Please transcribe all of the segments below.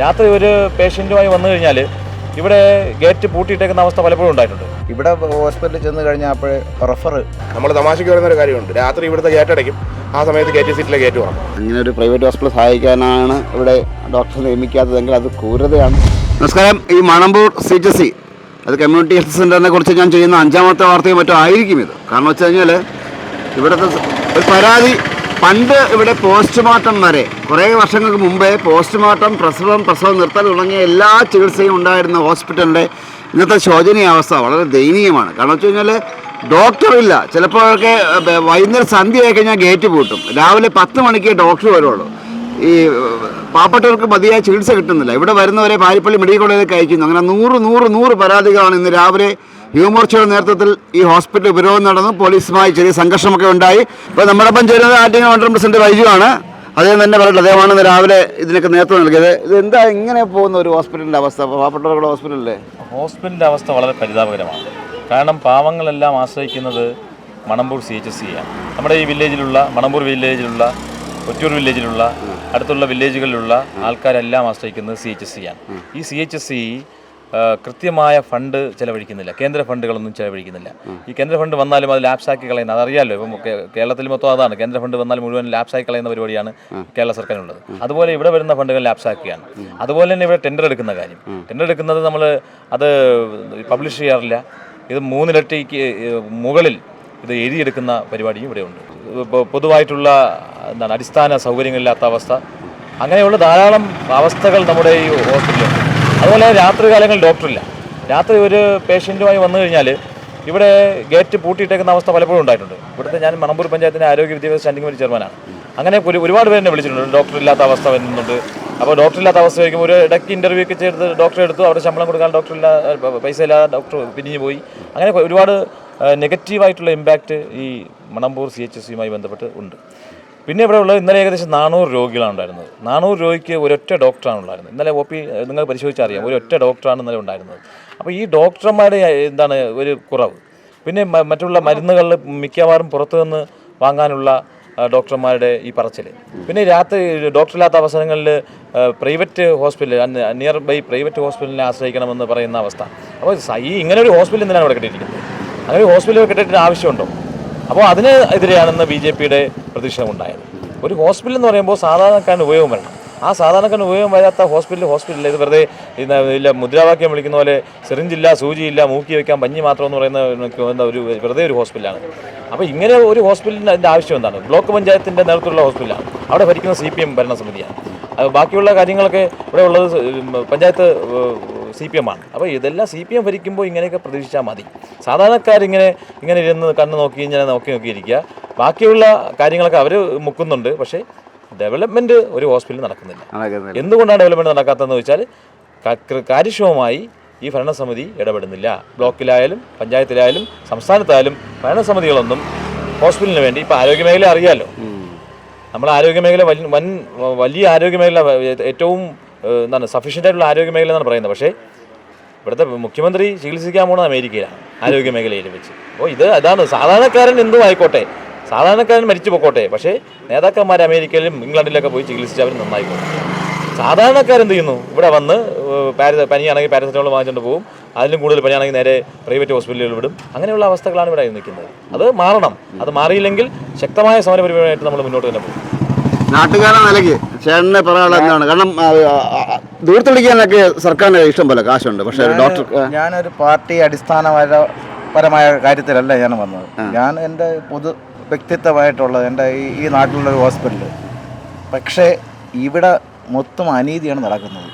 രാത്രി ഒരു പേഷ്യന്റുമായി വന്നു കഴിഞ്ഞാൽ ഇവിടെ ഗേറ്റ് പൂട്ടിയിട്ടേക്കുന്ന അവസ്ഥ പലപ്പോഴും ഉണ്ടായിട്ടുണ്ട്. ഇവിടെ ഹോസ്പിറ്റലിൽ ചെന്ന് കഴിഞ്ഞാൽ അപ്പോഴേ റെഫർ. നമ്മൾ തമാശയ്ക്ക് വരുന്ന ഒരു കാര്യമുണ്ട്. രാത്രി ഇവിടുത്തെ ഗേറ്റ് അടയ്ക്കും. ആ സമയത്ത് ഗേറ്റ് സീറ്റിലെ ഗേറ്റ് വേണം അങ്ങനെ ഒരു പ്രൈവറ്റ് ഹോസ്പിറ്റൽ സഹായിക്കാനാണ് ഇവിടെ ഡോക്ടർ നിയമിക്കാത്തതെങ്കിൽ അത് ക്രൂരതയാണ്. നമസ്കാരം. ഈ മണമ്പൂർ സി എച്ച് സി അത് കമ്മ്യൂണിറ്റി ഹെൽത്ത് സെന്ററിനെ കുറിച്ച് ഞാൻ ചെയ്യുന്ന അഞ്ചാമത്തെ വാർത്തയും മറ്റും ആയിരിക്കും ഇത്. കാരണം വെച്ച് കഴിഞ്ഞാൽ ഇവിടുത്തെ ഒരു പരാതി പണ്ട് ഇവിടെ പോസ്റ്റ്മോർട്ടം വരെ കുറേ വർഷങ്ങൾക്ക് മുമ്പേ പോസ്റ്റ്മോർട്ടം പ്രസവം പ്രസവം നിർത്തൽ തുടങ്ങിയ എല്ലാ ചികിത്സയും ഉണ്ടായിരുന്ന ഹോസ്പിറ്റലിന്റെ ഇന്നത്തെ ശോചനീയാവസ്ഥ വളരെ ദയനീയമാണ്. കാരണം വെച്ച് കഴിഞ്ഞാൽ ഡോക്ടറില്ല. ചിലപ്പോഴൊക്കെ വൈകുന്നേരം സന്ധ്യ ആയി കഴിഞ്ഞാൽ ഗേറ്റ് പൂട്ടും. രാവിലെ പത്ത് മണിക്ക് ഡോക്ടർ വരുള്ളൂ. ഈ പാവപ്പെട്ടവർക്ക് മതിയായ ചികിത്സ കിട്ടുന്നില്ല. ഇവിടെ വരുന്നവരെ പാരിപ്പള്ളി മെഡിക്കൽ കോളേജിലേക്ക് അയക്കുന്നു അങ്ങനെ നൂറ് നൂറ് നൂറ് പരാതികളാണ് ഇന്ന് രാവിലെ യുവമോർച്ചയുടെ നേതൃത്വത്തിൽ ഈ ഹോസ്പിറ്റൽ ഉപരോധം നടന്നു. പോലീസുമായി ചെറിയ സംഘർഷമൊക്കെ ഉണ്ടായി. ഇപ്പോൾ നമ്മുടെ ഒപ്പം ചേരുന്നത് ആറ്റിങ്ങൽ മണ്ഡലം പ്രസിഡന്റ് വൈജു ആണ്. അദ്ദേഹം തന്നെ പറഞ്ഞിട്ട് അദ്ദേഹമാണ് രാവിലെ ഇതിനൊക്കെ നേതൃത്വം നൽകിയത്. ഇത് എന്താ ഇങ്ങനെ പോകുന്ന ഒരു ഹോസ്പിറ്റലിന്റെ അവസ്ഥ? പാവപ്പെട്ടവരുടെ ഹോസ്പിറ്റലല്ലേ ഹോസ്പിറ്റലിന്റെ അവസ്ഥ വളരെ പരിതാപകരമാണ്. കാരണം പാവങ്ങളെല്ലാം ആശ്രയിക്കുന്നത് മണമ്പൂർ സി എച്ച് എസ് സിയാണ് നമ്മുടെ ഈ വില്ലേജിലുള്ള മണമ്പൂർ വില്ലേജിലുള്ള ഒറ്റൂർ വില്ലേജിലുള്ള അടുത്തുള്ള വില്ലേജുകളിലുള്ള ആൾക്കാരെല്ലാം ആശ്രയിക്കുന്നത് സി എച്ച് എസ് സിയാണ് ഈ സി എച്ച് എസ് സി കൃത്യമായ ഫണ്ട് ചെലവഴിക്കുന്നില്ല. കേന്ദ്ര ഫണ്ടുകളൊന്നും ചെലവഴിക്കുന്നില്ല. ഈ കേന്ദ്ര ഫണ്ട് വന്നാലും അത് ലാപ്സാക്കി കളയുന്ന അതറിയാലോ ഇപ്പം കേരളത്തിൽ മൊത്തം അതാണ്. കേന്ദ്ര ഫണ്ട് വന്നാൽ മുഴുവൻ ലാപ്സാക്കി കളയുന്ന പരിപാടിയാണ് കേരള സർക്കാരിനുള്ളത്. അതുപോലെ ഇവിടെ വരുന്ന ഫണ്ടുകൾ ലാപ്സാക്കിയാണ്. അതുപോലെ തന്നെ ഇവിടെ ടെൻഡർ എടുക്കുന്ന കാര്യം. ടെൻഡർ എടുക്കുന്നത് നമ്മൾ അത് പബ്ലിഷ് ചെയ്യാറില്ല. ഇത് മൂന്നിരട്ടിക്ക് മുകളിൽ ഇത് എഴുതിയെടുക്കുന്ന പരിപാടിയും ഇവിടെയുണ്ട് ഉണ്ട്. പൊതുവായിട്ടുള്ള എന്താണ് അടിസ്ഥാന സൗകര്യങ്ങളില്ലാത്ത അവസ്ഥ. അങ്ങനെയുള്ള ധാരാളം അവസ്ഥകൾ നമ്മുടെ ഈ ഹോസ്പിറ്റലിലുണ്ട് അതുപോലെ രാത്രി കാലങ്ങളിൽ ഡോക്ടറില്ല രാത്രി ഒരു പേഷ്യന്റുമായി വന്നു കഴിഞ്ഞാൽ ഇവിടെ ഗേറ്റ് പൂട്ടിയിട്ടേക്കുന്ന അവസ്ഥ പലപ്പോഴും ഉണ്ടായിട്ടുണ്ട്. ഇവിടുത്തെ ഞാൻ മണമ്പൂർ പഞ്ചായത്തിന്റെ ആരോഗ്യ വിദ്യാഭ്യാസ സ്റ്റാൻഡിംഗ് കമ്മിറ്റി ചെയർമാനാണ്. അങ്ങനെ ഒരു ഒരുപാട് പേരെന്നെ വിളിച്ചിട്ടുണ്ട്. ഡോക്ടർ ഇല്ലാത്ത അവസ്ഥ വരുന്നുണ്ട്. അപ്പോൾ ഡോക്ടർ ഇല്ലാത്ത അവസ്ഥ വയ്ക്കുമ്പോൾ ഒരു ഇടയ്ക്ക് ഇന്റർവ്യൂ ഒക്കെ ചെയ്ത് ഡോക്ടറെ എടുത്തു. അവിടെ ശമ്പളം കൊടുക്കാൻ ഡോക്ടർ ഇല്ല പൈസ ഇല്ലാതെ ഡോക്ടർ പിരിഞ്ഞു പോയി. അങ്ങനെ ഒരുപാട് നെഗറ്റീവായിട്ടുള്ള ഇമ്പാക്റ്റ് ഈ മണമ്പൂർ സി എച്ച് എസ് സിയുമായി ബന്ധപ്പെട്ട് ഉണ്ട്. പിന്നെ ഇവിടെ ഉള്ളത് ഇന്നലെ ഏകദേശം നാനൂറ് രോഗികളാണ് ഉണ്ടായിരുന്നത്. നാനൂറ് രോഗിക്ക് ഒരൊറ്റ ഡോക്ടറാണ് ഉണ്ടായിരുന്നത്. ഇന്നലെ ഒ പി നിങ്ങൾ പരിശോധിച്ചറിയാം ഒരൊറ്റ ഡോക്ടറാണ് ഇന്നലെ ഉണ്ടായിരുന്നത്. അപ്പോൾ ഈ ഡോക്ടർമാരുടെ എന്താണ് ഒരു കുറവ്. പിന്നെ മറ്റുള്ള മരുന്നുകളിൽ മിക്കവാറും പുറത്തു നിന്ന് വാങ്ങാനുള്ള ഡോക്ടർമാരുടെ ഈ പറച്ചിൽ പിന്നെ രാത്രി ഡോക്ടറില്ലാത്ത അവസരങ്ങളിൽ private hospital near by private ഹോസ്പിറ്റലിനെ ആശ്രയിക്കണമെന്ന് പറയുന്ന അവസ്ഥ. അപ്പോൾ ഈ ഇങ്ങനെ ഒരു ഹോസ്പിറ്റൽ എന്തിനാണ് ഇവിടെ കെട്ടിയിരിക്കുന്നത് അങ്ങനെ ഒരു ഹോസ്പിറ്റൽ കെട്ടിയിട്ട് ആവശ്യമുണ്ടോ? അപ്പോൾ അതിന് എതിരെയാണെന്ന് ബി ജെ പിയുടെ പ്രതിഷേധം ഉണ്ടായത് ഒരു ഹോസ്പിറ്റൽ എന്ന് പറയുമ്പോൾ സാധാരണക്കാരന് ഉപയോഗം വരണം. ആ സാധാരണക്കാരന് ഉപയോഗം വരാത്ത ഹോസ്പിറ്റൽ ഹോസ്പിറ്റലിൽ ഇത് വെറുതെ ഇല്ല മുദ്രാവാക്യം വിളിക്കുന്ന പോലെ സിറിഞ്ചില്ല സൂചിയില്ല മൂക്കി വയ്ക്കാൻ പഞ്ഞി മാത്രം എന്ന് പറയുന്ന ഒരു വെറുതെ ഒരു ഹോസ്പിറ്റലാണ്. അപ്പോൾ ഇങ്ങനെ ഒരു ഹോസ്പിറ്റലിന് അതിന്റെ ആവശ്യം എന്താണ്? ബ്ലോക്ക് പഞ്ചായത്തിന്റെ നേതൃത്വത്തിലുള്ള ഹോസ്പിറ്റലാണ്. അവിടെ ഭരിക്കുന്ന സി പി എം ഭരണസമിതിയാണ്. ബാക്കിയുള്ള കാര്യങ്ങളൊക്കെ ഇവിടെ ഉള്ളത് പഞ്ചായത്ത് സി പി എം ആണ്. അപ്പോൾ ഇതെല്ലാം സി പി എം ഭരിക്കുമ്പോൾ ഇങ്ങനെയൊക്കെ പ്രതീക്ഷിച്ചാൽ മതി. സാധാരണക്കാരിങ്ങനെ ഇങ്ങനെ ഇരുന്ന് കണ്ണ് നോക്കി ഇങ്ങനെ നോക്കി നോക്കിയിരിക്കുക. ബാക്കിയുള്ള കാര്യങ്ങളൊക്കെ അവർ മുക്കുന്നുണ്ട്. പക്ഷേ ഡെവലപ്മെന്റ് ഒരു ഹോസ്പിറ്റലിൽ നടക്കുന്നില്ല. എന്തുകൊണ്ടാണ് ഡെവലപ്മെന്റ് നടക്കാത്തതെന്ന് വെച്ചാൽ കാര്യക്ഷമമായി ഈ ഭരണസമിതി ഇടപെടുന്നില്ല. ബ്ലോക്കിലായാലും പഞ്ചായത്തിലായാലും സംസ്ഥാനത്തായാലും ഭരണസമിതികളൊന്നും ഹോസ്പിറ്റലിന് വേണ്ടി ഇപ്പോൾ ആരോഗ്യമേഖല അറിയാമല്ലോ നമ്മുടെ ആരോഗ്യമേഖല വൻ വൻ വലിയ ആരോഗ്യമേഖല ഏറ്റവും എന്താണ് സഫീഷ്യന്റ് ആയിട്ടുള്ള ആരോഗ്യ മേഖല എന്നാണ് പറയുന്നത്. പക്ഷേ ഇവിടുത്തെ മുഖ്യമന്ത്രി ചികിത്സിക്കാൻ പോകുന്നത് അമേരിക്കയിലാണ് ആരോഗ്യ മേഖലയിൽ വെച്ച്. അപ്പോൾ ഇത് അതാണ് സാധാരണക്കാരൻ എന്തും ആയിക്കോട്ടെ സാധാരണക്കാരൻ മരിച്ചു പോക്കോട്ടെ പക്ഷേ നേതാക്കന്മാർ അമേരിക്കയിലും ഇംഗ്ലണ്ടിലൊക്കെ പോയി ചികിത്സിച്ച് അവർ നന്നായിക്കോട്ടെ. സാധാരണക്കാരെന്ത് ചെയ്യുന്നു? ഇവിടെ വന്ന് പാര പനിയാണെങ്കിൽ പാരസെറ്റമോൾ വാങ്ങിച്ചുകൊണ്ട് പോകും അതിലും കൂടുതൽ പനിയാണെങ്കിൽ നേരെ പ്രൈവറ്റ് ഹോസ്പിറ്റലുകളിൽ വിടും. അങ്ങനെയുള്ള അവസ്ഥകളാണ് ഇവിടെ നിൽക്കുന്നത്. അത് മാറണം. അത് മാറിയില്ലെങ്കിൽ ശക്തമായ സമരപരിപാടിയായിട്ട് നമ്മൾ മുന്നോട്ട് തന്നെ പോകും. നാട്ടുകാരെ നിലയ്ക്ക് ചേട്ടനെ പറയാനുള്ള എന്താണ്? കാരണം ദൂരത്തൊളിക്കാനൊക്കെ സർക്കാരിന് ഇഷ്ടം പോലെ കാശുണ്ട്. പക്ഷേ ഡോക്ടർ ഞാനൊരു പാർട്ടി അടിസ്ഥാനപരമായ കാര്യത്തിലല്ല ഞാൻ വന്നത്. ഞാൻ എന്റെ പൊതു വ്യക്തിത്വമായിട്ടുള്ളത് എന്റെ ഈ ഈ നാട്ടിലുള്ള ഒരു ഹോസ്പിറ്റൽ. പക്ഷേ ഇവിടെ മൊത്തം അനീതിയാണ് നടക്കുന്നത്.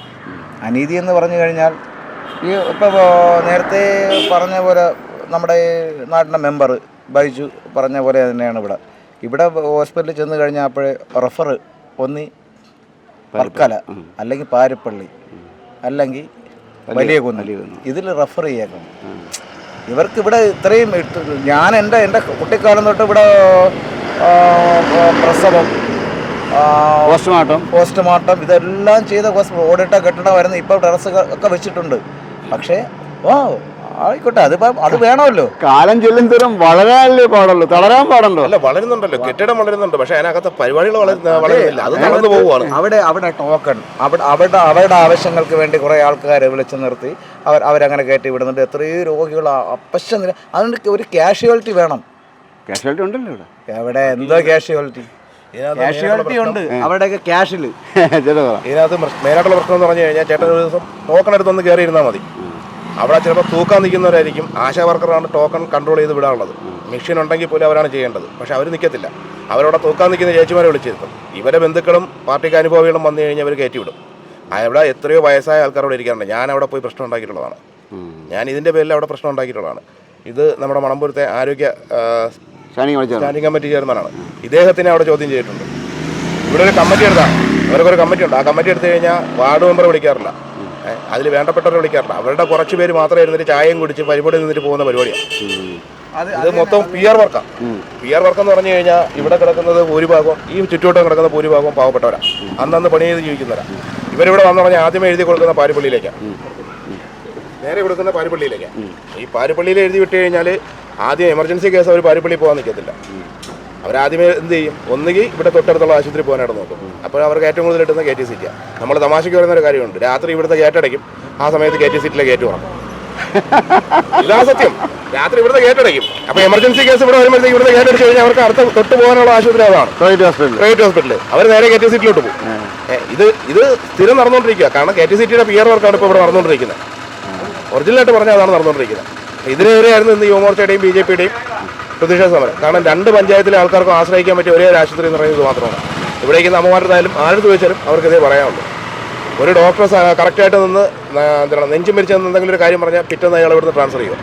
അനീതി എന്ന് പറഞ്ഞു കഴിഞ്ഞാൽ ഈ ഇപ്പോൾ നേരത്തെ പറഞ്ഞ പോലെ നമ്മുടെ ഈ നാട്ടിലെ മെമ്പർ ബൈജു പറഞ്ഞ പോലെ തന്നെയാണ് ഇവിടെ. ഇവിടെ ഹോസ്പിറ്റലിൽ ചെന്ന് കഴിഞ്ഞാൽ അപ്പോഴേ റഫർ ഒന്ന് വർക്കല അല്ലെങ്കിൽ പാരപ്പള്ളി അല്ലെങ്കിൽ വലിയ കുന്ന്. ഇതിൽ റെഫർ ചെയ്യേക്കണം. ഇവർക്ക് ഇവിടെ ഇത്രയും ഞാൻ എന്റെ എന്റെ കുട്ടിക്കാലം തൊട്ട് ഇവിടെ പ്രസവം പോസ്റ്റ്മോർട്ടം. പോസ്റ്റ്മോർട്ടം ഇതെല്ലാം ചെയ്ത ഓടിട്ട കെട്ടിടം വരുന്ന ഇപ്പോൾ ടെറസ് ഒക്കെ വെച്ചിട്ടുണ്ട്. പക്ഷേ ഓ ആയിക്കോട്ടെ അതിപ്പം അത് വേണമല്ലോ. കാലം ചെല്ലും തരം വളരാനല്ലേ പാടുള്ളൂ തളരാൻ പാടുണ്ടോ? അല്ല വളരുന്നുണ്ടല്ലോ കെട്ടിടം വളരുന്നുണ്ട് പക്ഷെ അതിനകത്ത് പരിപാടികൾ വളരില്ല വളരുന്നില്ല അത് നടന്നു പോവുകയാണ്. അവിടെ അവിടെ ടോക്കൺ അവിടെ അവിടെ അവരുടെ ആവശ്യങ്ങൾക്ക് വേണ്ടി കുറേ ആൾക്കാരെ വിളിച്ചു നിർത്തി അവർ അവരങ്ങനെ കയറ്റി വിടുന്നുണ്ട്. എത്രയോ രോഗികൾ അപ്പശ അതുകൊണ്ട് ഒരു കാഷ്വാലിറ്റി വേണം. കാഷ്വാലിറ്റി ഉണ്ടല്ലോ ഇവിടെ. എവിടെ എന്തോ കാഷ്വാലിറ്റി? ഇതിനകത്ത് കാഷ്വാലിറ്റി ഉണ്ട്. അവിടെയൊക്കെ ക്യാഷിൽ. ഇതിനകത്ത് മെയിനായിട്ടുള്ള പ്രശ്നം എന്ന് പറഞ്ഞു കഴിഞ്ഞാൽ ചേട്ടൻ ഒരു ദിവസം ടോക്കൺ എടുത്തൊന്ന് കയറി ഇരുന്നാൽ മതി. അവിടെ ചിലപ്പോൾ തൂക്കാൻ നിൽക്കുന്നവരായിരിക്കും. ആശാ വർക്കറാണ് ടോക്കൺ കൺട്രോൾ ചെയ്ത് വിടാനുള്ളത് മെഷീൻ ഉണ്ടെങ്കിൽ പോലും അവരാണ് ചെയ്യേണ്ടത്. പക്ഷെ അവർ നിൽക്കത്തില്ല അവരവിടെ തൂക്കാൻ നിൽക്കുന്ന ചേച്ചിമാരെ വിളിച്ചിരുത്തും. ഇവരെ ബന്ധുക്കളും പാർട്ടിക്ക് അനുഭവികളും വന്നു കഴിഞ്ഞാൽ അവർ കയറ്റിവിടും അവിടെ എത്രയോ വയസ്സായ ആൾക്കാരോട് ഇരിക്കാറുണ്ട്. ഞാൻ അവിടെ പോയി പ്രശ്നം ഉണ്ടാക്കിയിട്ടുള്ളതാണ്. ഞാൻ ഇതിന്റെ പേരിൽ അവിടെ പ്രശ്നം ഉണ്ടാക്കിയിട്ടുള്ളതാണ്. ഇത് നമ്മുടെ മണമ്പുരത്തെ ആരോഗ്യ സ്റ്റാൻഡിംഗ് കമ്മിറ്റി ചെയർമാനാണ്. ഇദ്ദേഹത്തിനെ അവിടെ ചോദ്യം ചെയ്തിട്ടുണ്ട്. ഇവിടെ ഒരു കമ്മിറ്റി എടുത്താണ് അവർക്കൊരു കമ്മിറ്റി ഉണ്ട് ആ കമ്മിറ്റി എടുത്തു കഴിഞ്ഞാൽ വാർഡ് മെമ്പർ വിളിക്കാറില്ല. അതിൽ വേണ്ടപ്പെട്ടവരെ വിളിക്കാറില്ല. അവരുടെ കുറച്ച് പേര് മാത്രമേ ഇരുന്നിട്ട് ചായയും കുടിച്ച് പരിപാടി നിന്നിട്ട് പോകുന്ന പരിപാടിയാണ് അത് മൊത്തം പി ആർ വർക്കാണ് പി ആർ വർക്ക് എന്ന് പറഞ്ഞു കഴിഞ്ഞാൽ ഇവിടെ കിടക്കുന്നത് ഭൂരിഭാഗം ഈ ചുറ്റുവട്ടം കിടക്കുന്ന ഭൂരിഭാഗം പാവപ്പെട്ടവരാണ് അന്നന്ന് പണി ചെയ്ത് ജീവിക്കുന്നവരാ. ഇവരിവിടെ വന്നു പറഞ്ഞാൽ ആദ്യമേ എഴുതി കൊടുക്കുന്ന പാരിപ്പള്ളിയിലേക്കാണ് നേരെ കൊടുക്കുന്ന പാരിപ്പള്ളിയിലേക്കാണ് ഈ പാരിപ്പള്ളിയിൽ എഴുതി വിട്ട് കഴിഞ്ഞാൽ ആദ്യം എമർജൻസി കേസ് അവർ പാരിപ്പള്ളി പോകാൻ നിൽക്കത്തില്ല അവരാദ്യമേ എന്ത് ചെയ്യും? ഒന്നുകിൽ ഇവിടെ തൊട്ടടുത്തുള്ള ആശുപത്രി പോകാനായിട്ട് നോക്കും. അപ്പോൾ അവർക്ക് ഏറ്റവും കൂടുതൽ കിട്ടുന്ന കെ ടി സീറ്റാണ് നമ്മൾ തമാശയ്ക്ക് പറയുന്ന ഒരു കാര്യമുണ്ട്. രാത്രി ഇവിടുത്തെ ഗേറ്റ് അടയ്ക്കും. ആ സമയത്ത് കെ ടി സീറ്റിലെ ഗേറ്റ് തുറക്കും. ഇതാണ് സത്യം. രാത്രി ഇവിടുത്തെ ഗേറ്റ് അടയ്ക്കും. അപ്പോൾ എമർജൻസി കേസ് ഇവിടെ വരുമ്പോഴത്തേക്ക് ഇവിടുത്തെ ഗേറ്റ് അടിച്ചു കഴിഞ്ഞാൽ അവർക്ക് അടുത്ത തൊട്ട് പോകാനുള്ള ആശുപത്രി അതാണ്. പ്രൈവറ്റ് ഹോസ്പിറ്റൽ പ്രൈവറ്റ് ഹോസ്പിറ്റലിൽ അവർ നേരെ കെ ടി സീറ്റിലോട്ട് പോകും. ഇത് ഇത് സ്ഥിരം നടന്നുകൊണ്ടിരിക്കുക. കാരണം കെ ടി സിറ്റിയുടെ പി ആർ വർക്കാണ് ഇപ്പോൾ ഇവിടെ നടന്നുകൊണ്ടിരിക്കുന്നത്. ഒറിജിനലായിട്ട് പറഞ്ഞാൽ അതാണ് നടന്നുകൊണ്ടിരിക്കുന്നത്. ഇതിനെതിരെയായിരുന്നു ഇന്ന് യുവമോർച്ചയുടെയും ബി ജെ പിയുടെയും പ്രതിഷേധ സമരം കാരണം രണ്ട് പഞ്ചായത്തിലെ ആൾക്കാർക്കും ആശ്രയിക്കാൻ പറ്റിയ ഒരേ ആശുപത്രി എന്ന് പറയുന്നത് മാത്രമാണ്. ഇവിടേക്ക് അമ്മമാരുടെയായാലും ആരെടുത്ത് ചോദിച്ചാലും അവർക്കിതേ പറയാനുള്ളൂ ഒരു ഡോക്ടർ കറക്റ്റായിട്ട് നിന്ന് എന്താണ് നെഞ്ചും മരിച്ചു എന്തെങ്കിലും ഒരു കാര്യം പറഞ്ഞാൽ പിറ്റേന്ന് അയാൾ ഇവിടുന്ന് ട്രാൻസ്ഫർ ചെയ്യുക.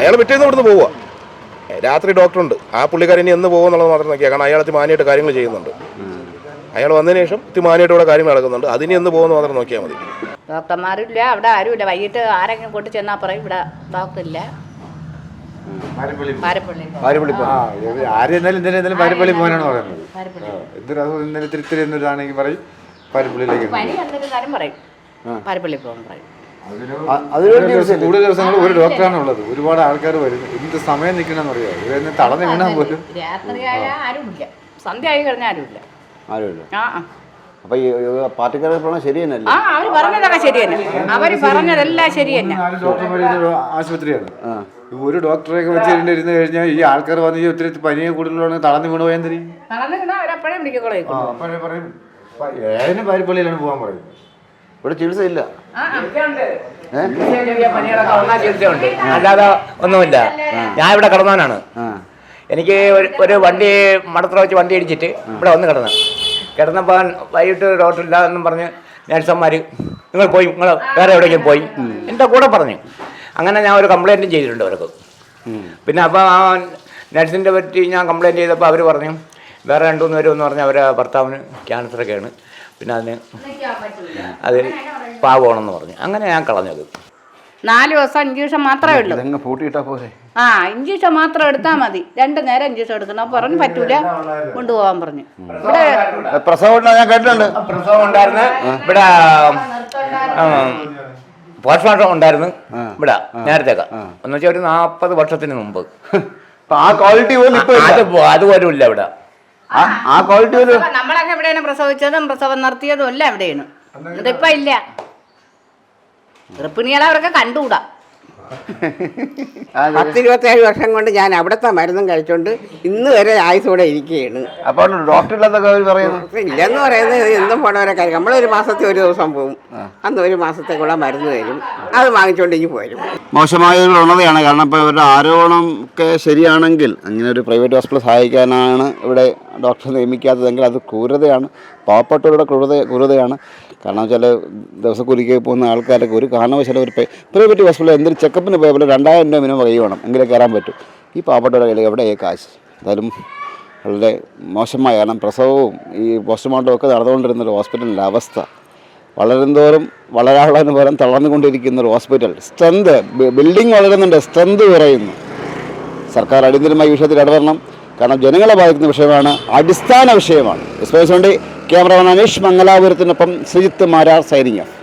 അയാൾ പിറ്റേന്ന് ഇവിടുന്ന് പോവുക. രാത്രി ഡോക്ടറുണ്ട്. ആ പുള്ളിക്കാരൻ ഇനി എന്ന് പോകുമെന്നുള്ളത് മാത്രം നോക്കിയാൽ കാരണം അയാൾ മാനിയായിട്ട് കാര്യങ്ങൾ ചെയ്യുന്നുണ്ട്. അയാൾ വന്നതിന് ശേഷം മാനിയായിട്ട് ഇവിടെ കാര്യങ്ങൾ നടക്കുന്നുണ്ട്. അതിനി എന്ന് പോകുമെന്ന് മാത്രം നോക്കിയാൽ മതി. ഡോക്ടർമാരില്ല അവിടെ ആരുമില്ല. വൈകിട്ട് ആരെങ്കിലും കൊണ്ട് ചെന്നാൽ പറയും. ഇവിടെ ഡോക്ടറില്ല. പാരപ്പള്ളി പാരിപ്പള്ളി ആ ഇത് ആര് എന്നാലും എന്തിനാ എന്നാലും പാരിപ്പള്ളി പോകാനാണ് പറയുന്നത്. എന്തൊരു അസുഖം ഇന്നലെ ഇത്തിരി ഇത്തിരി എന്നൊരാണെങ്കിൽ പറയും. പാരപ്പള്ളിയിലേക്ക് പാരപ്പള്ളി പോകാൻ പറയും. അതിന് ദിവസം കൂടുതൽ ദിവസങ്ങൾ ഒരു ഡോക്ടറാണ് ഉള്ളത് ഒരുപാട് ആൾക്കാർ വരും എന്ത് സമയം നിൽക്കണമെന്ന് അറിയാം ഇവരെന്നെ തളർന്ന് വീണാൽ പോലും. സന്ധ്യ ആയി കഴിഞ്ഞാൽ ആരുമില്ല. ആരുമില്ല. ആ ആ. അപ്പൊ ഈ പാർട്ടിക്കാരെ പറഞ്ഞാൽ ശരി തന്നെയല്ലേ? ആ അവർ പറഞ്ഞതൊക്കെ ശരി തന്നെ. അവർ പറഞ്ഞതെല്ലാം ശരി തന്നെ. ഡോക്ടർമാർ ആശുപത്രിയാണ്. ഒരു ഡോക്ടറെ വെച്ച് ഇരുന്ന് കഴിഞ്ഞാൽ ഈ ആൾക്കാർ വന്ന് ഒത്തിരി പനിയെ കൂടുതലാണ് തളർന്ന് വീണ് പോയാൽ എന്തിനും? തളർന്നു വീണാൽ അവരെപ്പോഴും വിളിക്കോളേക്കും അപ്പോഴേ പറയും. പ- ഏതിനും പാരിപ്പള്ളിയിലാണ് പോകാൻ പറയുന്നത് ഇവിടെ ചികിത്സ ഇല്ല ചെറിയ പനികളൊക്കെ വന്നാൽ ചികിത്സയുണ്ട്. അല്ലാതെ ഒന്നുമില്ല. ഞാൻ ഇവിടെ കിടന്നവനാണ് എനിക്ക് ഒരു വണ്ടി മടത്ര വെച്ച് വണ്ടി ഇടിച്ചിട്ട് ഇവിടെ വന്ന് കിടന്നു കിടന്നപ്പോൾ വൈകിട്ട് ഡോക്ടറില്ല എന്നും പറഞ്ഞ് നേഴ്സന്മാർ നിങ്ങൾ പോയി നിങ്ങൾ വേറെ എവിടെയെങ്കിലും പോയി. എന്റെ കൂടെ പറഞ്ഞു. അങ്ങനെ ഞാൻ ഒരു കംപ്ലൈന്റും ചെയ്തിട്ടുണ്ട് അവർക്ക്. പിന്നെ അപ്പോൾ ആ നഴ്സിന്റെ പറ്റി ഞാൻ കംപ്ലൈന്റ് ചെയ്തപ്പോൾ അവർ പറഞ്ഞു വേറെ രണ്ടു മൂന്ന് പേരും എന്ന് പറഞ്ഞാൽ അവരെ ഭർത്താവിന് ക്യാൻസറൊക്കെയാണ് പിന്നെ അതിന് അത് പാവമാണെന്ന് പറഞ്ഞു. അങ്ങനെ ഞാൻ കളഞ്ഞത്. നാല് ദിവസം ഇഞ്ചക്ഷൻ മാത്രമേ ഉള്ളൂ. ഇതങ്ങ് പൂട്ടിയിട്ടാ പോരെ. ആ ഇഞ്ചക്ഷൻ മാത്രം എടുത്താൽ മതി. രണ്ടു നേരം ഇഞ്ചക്ഷൻ എടുക്കണം. പറഞ്ഞു പറ്റൂല. കൊണ്ടുപോകാൻ പറഞ്ഞു. ഇവിടെ പ്രസവം? ഞാൻ കേട്ടിട്ടുണ്ട്. പ്രസവം ഉണ്ടായിരുന്നു. ഇവിടെ പോസ്റ്റ്മോർട്ടം ഉണ്ടായിരുന്നു. ഇവിടെ നേരത്തേക്ക്. എന്ന് വെച്ചാൽ ഒരു നാൽപ്പത് വർഷത്തിന് മുമ്പ്. ആ ക്വാളിറ്റി പോലും ഇപ്പൊ ഇല്ല. അത് ഇവിടെ. ആ- ക്വാളിറ്റി പോലും നമ്മളൊക്കെ എവിടെയാണ് പ്രസവിച്ചതും പ്രസവം നിർത്തിയതും എല്ലാം എവിടെയാണ്? ഇതിപ്പോ ഇല്ല. ഗർഭിണികളെ അവരൊക്കെ കണ്ടുകൂടാ. പത്തിരുപത്തേഴ് വർഷം കൊണ്ട് ഞാൻ അവിടുത്തെ മരുന്നും കഴിച്ചോണ്ട് ഇന്ന് വരെ ആയുസോടെ ഇരിക്കുകയാണ്. അപ്പോൾ ഡോക്ടർ അവർ പറയുന്നു. ഇല്ലെന്ന് പറയുന്നത് എന്നും പോണവരെ കാര്യം. നമ്മളൊരു മാസത്തെ ഒരു ദിവസം പോകും അന്ന് ഒരു മാസത്തേക്കുള്ള മരുന്ന് തരും. അത് വാങ്ങിച്ചോണ്ട് ഇനി പോരും. മോശമായ ഒരു പ്രവണതയാണ്. കാരണം ഇപ്പോൾ ഇവരുടെ ആരോപണം ഒക്കെ ശരിയാണെങ്കിൽ അങ്ങനെ ഒരു പ്രൈവറ്റ് ഹോസ്പിറ്റൽ സഹായിക്കാനാണ് ഇവിടെ ഡോക്ടറെ നിയമിക്കാത്തതെങ്കിൽ അത് ക്രൂരതയാണ്. പാവപ്പെട്ടവരുടെ ക്രൂരത ക്രൂരതയാണ്. കാരണം ദിവസം ദിവസക്കൂലിക്ക് പോകുന്ന ആൾക്കാരൊക്കെ ഒരു കാരണവശാലും ഒരു പ്രൈവറ്റ് ഹോസ്പിറ്റലിൽ എന്തൊരു ചെക്കപ്പിന് പോയാൽ പോലെ രണ്ടായിരം രൂപ മിനിമം കൈ വേണം എങ്കിലേ കയറാൻ പറ്റും. ഈ പാവപ്പെട്ടവരുടെ കയ്യിൽ എവിടെയേ കാശ്? എന്തായാലും വളരെ മോശമായ കാരണം പ്രസവവും ഈ പോസ്റ്റ്മോർട്ടവും ഒക്കെ നടന്നുകൊണ്ടിരുന്ന ഒരു ഹോസ്പിറ്റലിന്റെ അവസ്ഥ. വളരുന്തോറും വളരാനുള്ളതിന് പകരം തളർന്നുകൊണ്ടിരിക്കുന്ന ഒരു ഹോസ്പിറ്റൽ സ്ട്രെങ്ത് ബിൽഡിംഗ് വളരുന്നുണ്ട്. സ്ട്രെങ്ത് കുറയുന്നു. സർക്കാർ അടിയന്തരമായി വിഷയത്തിൽ ഇടപെടണം. കാരണം ജനങ്ങളെ ബാധിക്കുന്ന വിഷയമാണ് അടിസ്ഥാന വിഷയമാണ്. എസ് വേണ്ടി ക്യാമറമാൻ അനീഷ് മംഗലാപുരത്തിനൊപ്പം ശ്രീജിത്ത് മാരാർ ഓഫ്.